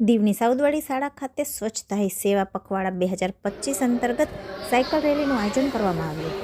દીવની સાઉદવાડી શાળા ખાતે સ્વચ્છતા હી સેવા પખવાડા બે હજાર પચીસ અંતર્ગત સાયકલ રેલીનું આયોજન કરવામાં આવ્યું.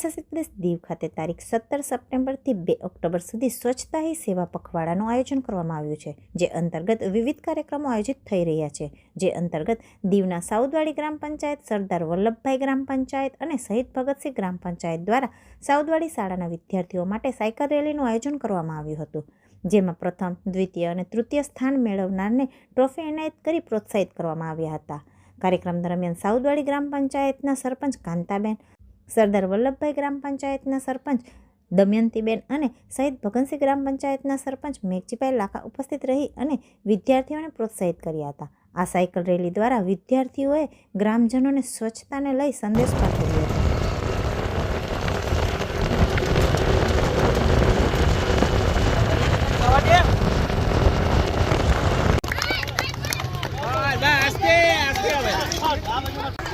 કેન્દ્રશાસિત પ્રદેશ દીવ ખાતે તારીખ સત્તર સપ્ટેમ્બરથી બે ઓક્ટોબર સુધી સ્વચ્છતા હી સેવા પખવાડાનું આયોજન કરવામાં આવ્યું છે, જે અંતર્ગત વિવિધ કાર્યક્રમો આયોજિત થઈ રહ્યા છે, જે અંતર્ગત દીવના સાઉદવાડી ગ્રામ પંચાયત, સરદાર વલ્લભભાઈ ગ્રામ પંચાયત અને શહીદ ભગતસિંહ ગ્રામ પંચાયત દ્વારા સાઉદવાડી શાળાના વિદ્યાર્થીઓ માટે સાયકલ રેલીનું આયોજન કરવામાં આવ્યું હતું, જેમાં પ્રથમ, દ્વિતીય અને તૃતીય સ્થાન મેળવનારને ટ્રોફી એનાયત કરી પ્રોત્સાહિત કરવામાં આવ્યા હતા. કાર્યક્રમ દરમિયાન સાઉદવાડી ગ્રામ પંચાયતના સરપંચ કાંતાબેન સરદાર વલ્લભભાઈ ગ્રામ પંચાયતના સરપંચ, દમયંતીબેન અને શહીદ ભગતસિંહ ગ્રામ પંચાયતના સરપંચ મેઘજીભાઈ લાખા ઉપસ્થિત રહી અને વિદ્યાર્થીઓને પ્રોત્સાહિત કર્યા હતા. આ સાયકલ રેલી દ્વારા વિદ્યાર્થીઓએ ગ્રામજનોને સ્વચ્છતાને લઈ સંદેશ પાઠવ્યો હતો.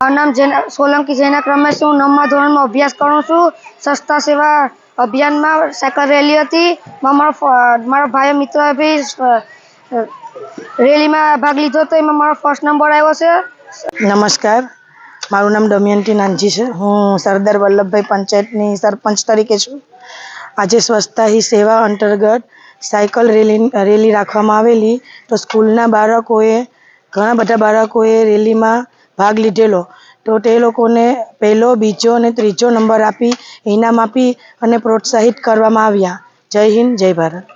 મારું નામ જેના સોલંકી જેના ક્રમે હું નવમા ધોરણમાં અભ્યાસ કરું છું. સસ્તા સેવા અભિયાનમાં સાયકલ રેલી હતી. મારો મારા ભાઈ મિત્રોએ બી રેલીમાં ભાગ લીધો હતો. એમાં મારો ફર્સ્ટ નંબર આવ્યો છે. નમસ્કાર. મારું નામ દમયંતી નાનજી છે. હું સરદાર વલ્લભભાઈ પંચાયતની સરપંચ તરીકે છું. આજે સ્વચ્છતા સેવા અંતર્ગત સાયકલ રેલી રેલી રાખવામાં આવેલી. તો સ્કૂલના બાળકોએ, ઘણા બધા બાળકોએ રેલીમાં ભાગ લીધેલો. તો તે લોકોને પહેલો, બીજો અને ત્રીજો નંબર આપી, ઇનામ આપી અને પ્રોત્સાહિત કરવામાં આવ્યા. જય હિન્દ, જય ભારત.